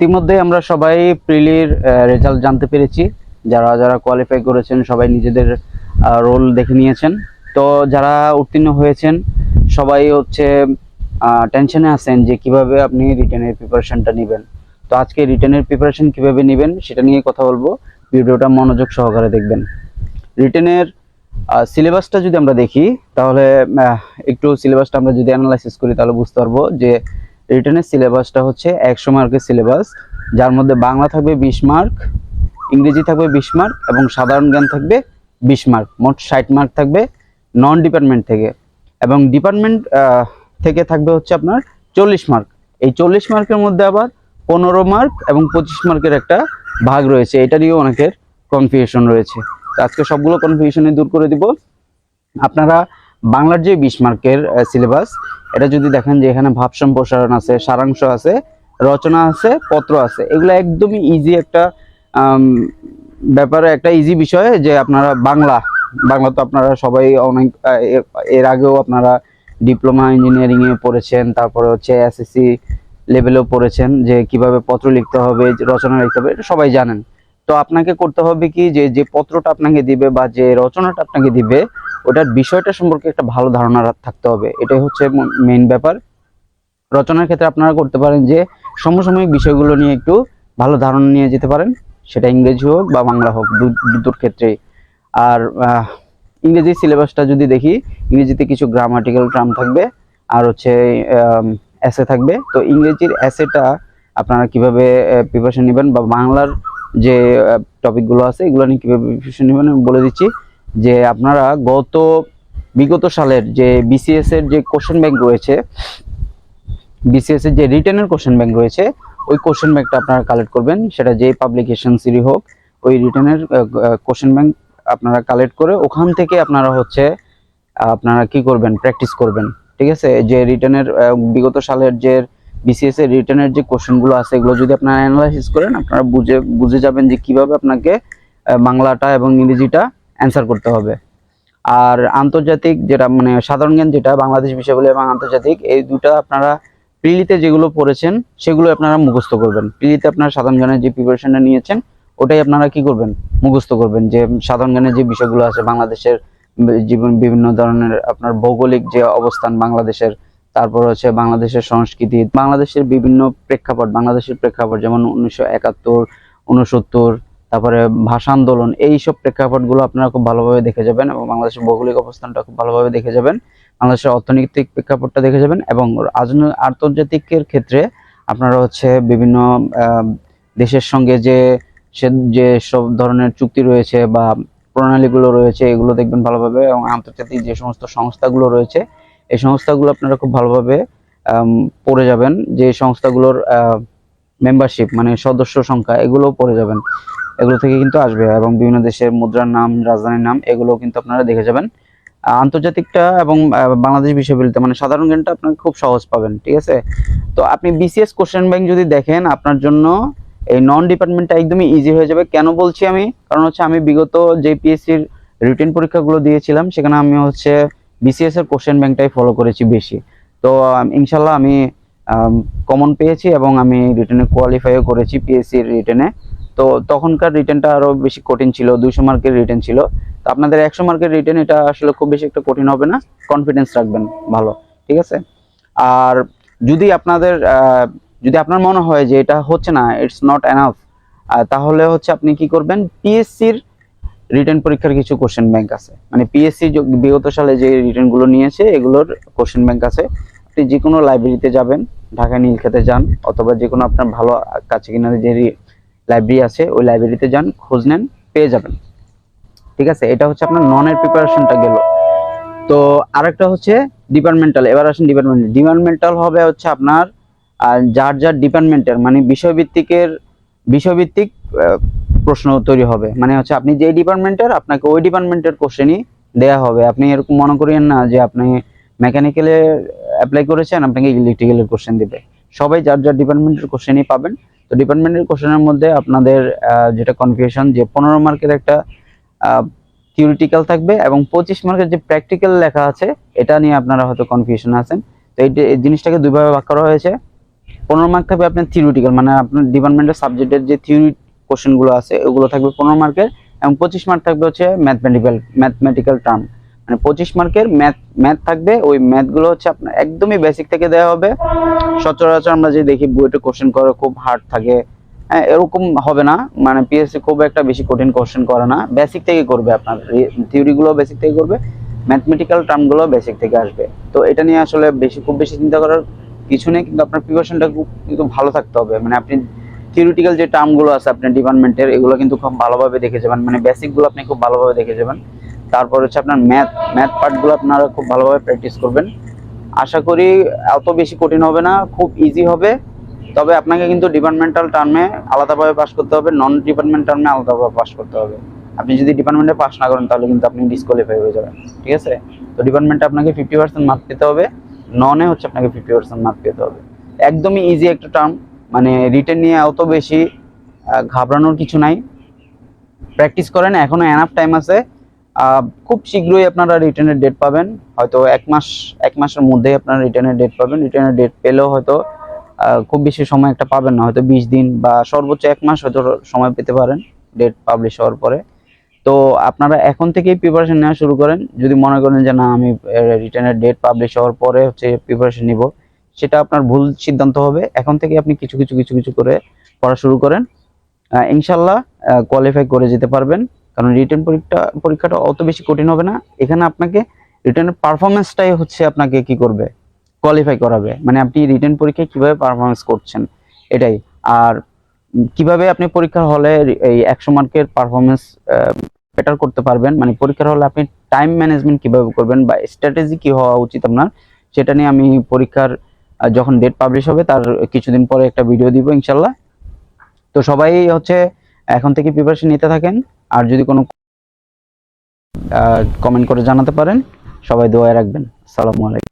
ইতিমধ্যে আমরা সবাই প্রিলির রেজাল্ট জানতে পেরেছি। যারা যারা কোয়ালিফাই করেছেন, সবাই নিজেদের রোল দেখে নিয়েছেন। তো যারা উত্তীর্ণ হয়েছেন, সবাই হচ্ছে টেনশনে আছেন যে কীভাবে আপনি রিটেনের প্রিপারেশনটা নেবেন। তো আজকে রিটেনের প্রিপারেশন কীভাবে নেবেন, সেটা নিয়ে কথা বলব। ভিডিওটা মনোযোগ সহকারে দেখবেন। রিটেনের সিলেবাসটা যদি আমরা দেখি, তাহলে একটু সিলেবাসটা আমরা যদি অ্যানালাইসিস করি, তাহলে বুঝতে পারব যে রিটেনের সিলেবাসটা হচ্ছে একশো মার্কের সিলেবাস, যার মধ্যে বাংলা থাকবে বিশ মার্ক, ইংরেজি থাকবে বিশ মার্ক এবং সাধারণ জ্ঞান থাকবে বিশ মার্ক, মোট ষাট মার্ক থাকবে নন ডিপার্টমেন্ট থেকে এবং ডিপার্টমেন্ট থেকে থাকবে হচ্ছে আপনার চল্লিশ মার্ক। এই চল্লিশ মার্কের মধ্যে আবার পনেরো মার্ক এবং পঁচিশ মার্কের একটা ভাগ রয়েছে, এটা নিয়েও অনেকের কনফিউশন রয়েছে। আজকে সবগুলো কনফিউশনে দূর করে দিব। আপনারা বাংলার যে বিশ মার্কের সিলেবাস এটা যদি দেখেন যে এখানে ভাব সম্প্রসারণ আছে, সারাংশ আছে, রচনা আছে, পত্র আছে, এগুলো একদমই ইজি একটা ব্যাপারে একটা ইজি বিষয় যে আপনারা বাংলা বাংলা তো আপনারা সবাই অনেক এর- আগেও আপনারা ডিপ্লোমা ইঞ্জিনিয়ারিং এ পড়েছেন, তারপরে হচ্ছে এসএসসি লেভেলেও পড়েছেন, যে কীভাবে পত্র লিখতে হবে, রচনা লিখতে হবে, এটা সবাই জানেন। তো আপনাকে করতে হবে কি যে যে পত্রটা আপনাকে দিবে বা যে রচনাটা আপনাকে দিবে ওটার বিষয়টা সম্পর্কে একটা ভালো ধারণা থাকতে হবে। এটাই হচ্ছে মেইন ব্যাপার। রচনার ক্ষেত্রে আপনারা করতে পারেন যে, সমসাময়িক বিষয়গুলো নিয়ে একটু ভালো ধারণা নিয়ে যেতে পারেন। সেটা ইংরেজি হোক বা বাংলা হোক দুটোর ক্ষেত্রেই আর ইংরেজি সিলেবাসটা যদি দেখি, ইংরেজিতে কিছু গ্রামাটিক্যাল টার্ম থাকবে, আর হচ্ছে অ্যাসে থাকবে। তো ইংরেজির অ্যাসেটা আপনারা কীভাবে প্রিপারেশন নেবেন বা বাংলার যে টপিকগুলো আছে, এগুলো নিয়ে কীভাবে প্রিপারেশন নেবেন আমি বলে দিচ্ছি। যে আপনারা গত বিগত সালের যে বিসিএস এর যে কোশ্চেন ব্যাংক রয়েছে বিসিএস এর যে রিটেনের কোশ্চেন ব্যাংক রয়েছে, ওই কোশ্চেন ব্যাংকটা আপনারা কালেক্ট করবেন। সেটা যে পাবলিকেশন সিরি হোক, ওই রিটেনের কোশ্চেন ব্যাংক আপনারা কালেক্ট করে ওখান থেকে আপনারা হচ্ছে আপনারা কি করবেন প্র্যাকটিস করবেন। ঠিক আছে? যে রিটেনের বিগত সালের যে বিসিএস এর রিটেনের যে কোশ্চেনগুলো আছে, এগুলো যদি আপনারা অ্যানালাইসিস করেন, আপনারা বুঝে বুঝে যাবেন যে কীভাবে আপনাকে বাংলাটা এবং ইংরেজিটা অ্যান্সার করতে হবে। আর আন্তর্জাতিক যেটা মানে সাধারণ জ্ঞান যেটা, বাংলাদেশ বিষয়গুলো এবং আন্তর্জাতিক, এই দুটা আপনারা প্রিলিতে যেগুলো পড়েছেন, সেগুলো আপনারা মুখস্থ করবেন। প্রিলিতে আপনারা সাধারণ জ্ঞানের যে প্রিপারেশনটা নিয়েছেন, ওটাই আপনারা কি করবেন? মুখস্থ করবেন যে সাধারণ জ্ঞানের যে বিষয়গুলো আছে, বাংলাদেশের জীবন বিভিন্ন ধরনের আপনার ভৌগোলিক যে অবস্থান বাংলাদেশের, তারপর হচ্ছে বাংলাদেশের সংস্কৃতি, বাংলাদেশের বিভিন্ন প্রেক্ষাপট, বাংলাদেশের প্রেক্ষাপট, যেমন উনিশশো একাত্তর, উনসত্তর তারপরে ভাষা আন্দোলন, এই সব প্রেক্ষাপটগুলো আপনারা খুব ভালোভাবে দেখে যাবেন এবং বাংলাদেশের ভৌগোলিক অবস্থানটা খুব ভালোভাবে দেখে যাবেন, বাংলাদেশের অর্থনৈতিক প্রেক্ষাপটটা দেখে যাবেন এবং আন্তর্জাতিকের ক্ষেত্রে আপনারা হচ্ছে বিভিন্ন দেশের সঙ্গে যে, সে, যে সব ধরনের চুক্তি রয়েছে বা প্রণালীগুলো রয়েছে, এগুলো দেখবেন ভালোভাবে এবং আন্তর্জাতিক যে সমস্ত সংস্থাগুলো রয়েছে, এই সংস্থাগুলো আপনারা খুব ভালোভাবে পড়ে যাবেন। যে সংস্থাগুলোর মেম্বারশিপ মানে সদস্য সংখ্যা এগুলো পড়ে যাবেন। এগুলো থেকে কিন্তু আসবে এবং বিভিন্ন দেশের মুদ্রার নাম, রাজধানীর নাম এগুলো কিন্তু আপনারা দেখে যাবেন। আন্তর্জাতিকটা এবং বাংলাদেশ বিশ্ববিদ্যালয় মানে সাধারণ জ্ঞানটা আপনার খুব সহজ পাবেন, ঠিক আছে? তো আপনি বিসিএস কোশ্চেন ব্যাংক যদি দেখেন, আপনার জন্য এই নন ডিপার্টমেন্টটা একদমই ইজি হয়ে যাবে। কেন বলছি আমি? কারণ হচ্ছে আমি বিগত যে পিএসসির রিটেন পরীক্ষাগুলো দিয়েছিলাম, সেখানে আমি হচ্ছে বিসিএস এর কোশ্চেন ব্যাংকটাই ফলো করেছি বেশি। তো ইনশাল্লাহ আমি কমন পেয়েছি এবং আমি রিটেনে কোয়ালিফাইও করেছি পিএসসির রিটেনে তো তখনকার রিটার্নটা আরও বেশি কঠিন ছিল, দুইশো মার্কের রিটার্ন ছিল। তো আপনাদের একশো মার্কের রিটার্ন এটা আসলে খুব বেশি একটা কঠিন হবে না কনফিডেন্স রাখবেন, ভালো, ঠিক আছে? আর যদি আপনাদের যদি আপনার মনে হয় যে এটা হচ্ছে না ইটস নট এনাফ তাহলে হচ্ছে আপনি কি করবেন? পিএসসির রিটার্ন পরীক্ষার কিছু কোশ্চেন ব্যাংক আছে। মানে পিএসসি বিগত সালে যে রিটেনগুলো নিয়েছে, এগুলোর কোশ্চেন ব্যাংক আছে। আপনি যে কোনো লাইব্রেরিতে যাবেন, ঢাকা নীলক্ষেতে যান, অথবা যে কোনো আপনার ভালো কাছে কিনারে যে লাইব্রেরি আছে, ওই লাইব্রেরিতে যান, খোঁজ নেন, পেয়ে যাবেন। ঠিক আছে? এটা হচ্ছে আপনার ননের প্রিপারেশনটা গেল। তো আরেকটা হচ্ছে ডিপার্টমেন্টাল এবার আসেন ডিপার্টমেন্টাল ডিপার্টমেন্টাল হবে হচ্ছে আপনার যার যার ডিপার্টমেন্টের মানে বিষয়ভিত্তিকের, বিষয়ভিত্তিক প্রশ্ন তৈরি হবে। মানে হচ্ছে আপনি যে ডিপার্টমেন্টের আপনাকে ওই ডিপার্টমেন্টের কোশ্চেনই দেয়া হবে। আপনি এরকম মনে করিয়েন না যে আপনি মেকানিক্যালে অ্যাপ্লাই করেছেন, আপনাকে ইলেকট্রিক্যালের কোশ্চেন দিবে। সবাই যার যার ডিপার্টমেন্টের কোশ্চেনই পাবেন। তো ডিপার্টমেন্টের কোশ্চেনের মধ্যে আপনাদের যেটা কনফিউশন যে পনেরো মার্কের একটা থিওরিটিক্যাল থাকবে এবং পঁচিশ মার্কের যে প্র্যাকটিক্যাল লেখা আছে, এটা নিয়ে আপনারা হয়তো কনফিউশন আছেন। তো এই জিনিসটাকে দুইভাবে ভাগ করা হয়েছে। পনেরো মার্ক থাকবে আপনার থিওরিটিক্যাল মানে আপনার ডিপার্টমেন্টের সাবজেক্টের যে থিওরি কোশ্চেনগুলো আছে, ওগুলো থাকবে পনেরো মার্কের এবং পঁচিশ মার্ক থাকবে হচ্ছে ম্যাথমেটিক্যাল ম্যাথমেটিক্যাল টার্ম মানে পঁচিশ মার্কের ম্যাথ ম্যাথ থাকবে, ওই ম্যাথগুলো হচ্ছে আপনার একদমই বেসিক থেকে দেওয়া হবে। সচরাচর আমরা যে দেখি বুয়েটে কোশ্চেন করে খুব হার্ড থাকে। হ্যাঁ এরকম হবে না। মানে পিএসসি খুব একটা বেশি কঠিন কোশ্চেন করে না। বেসিক থেকে করবে আপনার। থিওরিগুলো বেসিক থেকে করবে। ম্যাথমেটিক্যাল টার্মগুলো বেসিক থেকে আসবে। তো এটা নিয়ে আসলে বেশি, খুব বেশি চিন্তা করার কিছু নেই। কিন্তু আপনার প্রিপারেশনটা কিন্তু ভালো থাকতে হবে। মানে আপনি থিওরিটিক্যাল যে টার্মগুলো আছে আপনার ডিপার্টমেন্টের এগুলো কিন্তু খুব ভালোভাবে দেখে যাবেন। মানে বেসিকগুলো আপনি খুব ভালোভাবে দেখে যাবেন। তারপর হচ্ছে আপনার ম্যাথ ম্যাথ পার্টগুলো আপনারা খুব ভালোভাবে প্র্যাকটিস করবেন। আশা করি অত বেশি কঠিন হবে না, খুব ইজি হবে। তবে আপনাকে কিন্তু ডিপার্টমেন্টাল টার্মে আলাদাভাবে পাস করতে হবে নন ডিপার্টমেন্ট টার্মে আলাদাভাবে পাস করতে হবে। আপনি যদি ডিপার্টমেন্টে পাস না করেন, তাহলে কিন্তু আপনি ডিসকোয়ালিফাই হয়ে যাবেন, ঠিক আছে? তো ডিপার্টমেন্টে আপনাকে ফিফটি পার্সেন্ট মার্ক পেতে হবে ননে হচ্ছে আপনাকে ফিফটি পার্সেন্ট মার্ক পেতে হবে। একদমই ইজি একটা টার্ম মানে রিটেন নিয়ে অত বেশি ঘাবড়ানোর কিছু নাই। প্র্যাকটিস করেন, এখনও এনাফ টাইম আছে। খুব শীঘ্রই আপনারা রিটার্নের ডেট পাবেন। হয়তো এক মাস, এক মাসের মধ্যেই আপনারা রিটার্নের ডেট পাবেন। রিটার্নের ডেট পেলেও হয়তো খুব বেশি সময় একটা পাবেন না। হয়তো বিশ দিন বা সর্বোচ্চ এক মাস হয়তো সময় পেতে পারেন ডেট পাবলিশ হওয়ার পরে। তো আপনারা এখন থেকেই প্রিপারেশন নেওয়া শুরু করেন। যদি মনে করেন যে না, আমি রিটার্নের ডেট পাবলিশ হওয়ার পরে হচ্ছে প্রিপারেশন নিব, সেটা আপনার ভুল সিদ্ধান্ত হবে। এখন থেকে আপনি কিছু কিছু কিছু কিছু করে পড়া শুরু করেন। ইনশাল্লাহ কোয়ালিফাই করে যেতে পারবেন। কারণ রিটার্ন পরীক্ষা, পরীক্ষাটা অত বেশি কঠিন হবে না। এখানে আপনাকে রিটার্নের পারফরমেন্সটাই হচ্ছে আপনাকে কি করবে? কোয়ালিফাই করাবে। মানে আপনি রিটার্ন পরীক্ষায় কীভাবে পারফরমেন্স করছেন? এটাই। আর কীভাবে আপনি পরীক্ষার হলে এই একশো মার্কের পারফরমেন্স বেটার করতে পারবেন? মানে পরীক্ষার হলে আপনি টাইম ম্যানেজমেন্ট কীভাবে করবেন বা স্ট্র্যাটেজি কি হওয়া উচিত আপনার, সেটা নিয়ে আমি পরীক্ষার যখন ডেট পাবলিশ হবে, তার কিছুদিন পরে একটা ভিডিও দিব ইনশাল্লাহ। তো সবাই হচ্ছে এখন থেকে প্রিপারেশন নিতে থাকেন। আর যদি কোনো কমেন্ট করে জানাতে পারেন, সবাই দোয়া রাখবেন। সালামু আলাইকুম।